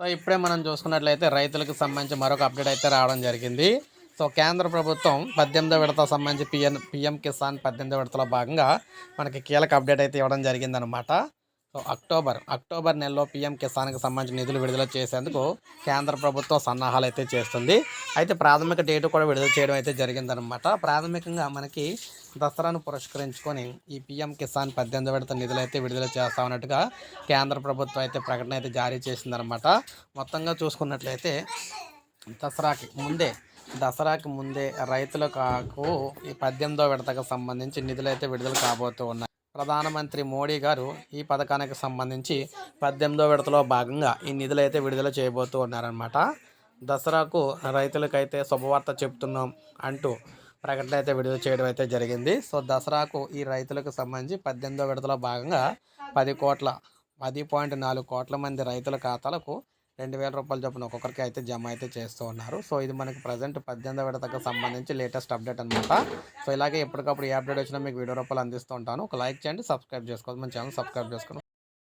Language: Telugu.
సో ఇప్పుడే మనం చూసుకున్నట్లయితే రైతులకు సంబంధించి మరొక అప్డేట్ అయితే రావడం జరిగింది. సో కేంద్ర ప్రభుత్వం పద్దెనిమిదో విడత సంబంధించి పిఎన్ పిఎం కిసాన్ పద్దెనిమిదో విడతలో భాగంగా మనకి కీలక అప్డేట్ అయితే ఇవ్వడం జరిగిందనమాట అక్టోబర్ అక్టోబర్ నెలలో పీఎం కిసాన్కి సంబంధించిన నిధులు విడుదల చేసేందుకు కేంద్ర ప్రభుత్వం సన్నాహాలు అయితే చేస్తుంది. అయితే ప్రాథమిక డేటు కూడా విడుదల చేయడం అయితే జరిగిందనమాట ప్రాథమికంగా మనకి దసరాను పురస్కరించుకొని ఈ పీఎం కిసాన్ పద్దెనిమిది విడత నిధులు అయితే విడుదల చేస్తామన్నట్టుగా కేంద్ర ప్రభుత్వం అయితే ప్రకటన అయితే జారీ చేసిందనమాట మొత్తంగా చూసుకున్నట్లయితే దసరాకి ముందే దసరాకి ముందే రైతులకు ఈ పద్దెనిమిదో విడతకు సంబంధించి నిధులు అయితే విడుదల కాబోతూ ఉన్నాయి. ప్రధానమంత్రి మోడీ గారు ఈ పథకానికి సంబంధించి పద్దెనిమిదో విడతలో భాగంగా ఈ నిధులు అయితే విడుదల చేయబోతూ ఉన్నారనమాట దసరాకు రైతులకైతే శుభవార్త చెప్తున్నాం అంటూ ప్రకటన అయితే విడుదల చేయడం అయితే జరిగింది. సో దసరాకు ఈ రైతులకు సంబంధించి పద్దెనిమిదో విడతలో భాగంగా పది కోట్ల పది పాయింట్ నాలుగు కోట్ల మంది రైతుల ఖాతాలకు రెండు వేల రూపాయల చొప్పున ఒక్కొక్కరికి అయితే జమ అయితే చేస్తూ ఉన్నారు. సో ఇది మనకి ప్రజెంట్ పద్దెనిమిది విడతకు సంబంధించి లేటెస్ట్ అప్డేట్ అనమాట సో ఇలాగే ఎప్పటికప్పుడు ఏ అప్డేట్ వచ్చినా మీకు వీడియో రూపాయలు అందిస్తూ ఉంటాను. ఒక లైక్ చేయండి సబ్స్క్రైబ్ చేసుకోవాలి మన ఛానల్ సబ్స్క్రైబ్ చేసుకోండి.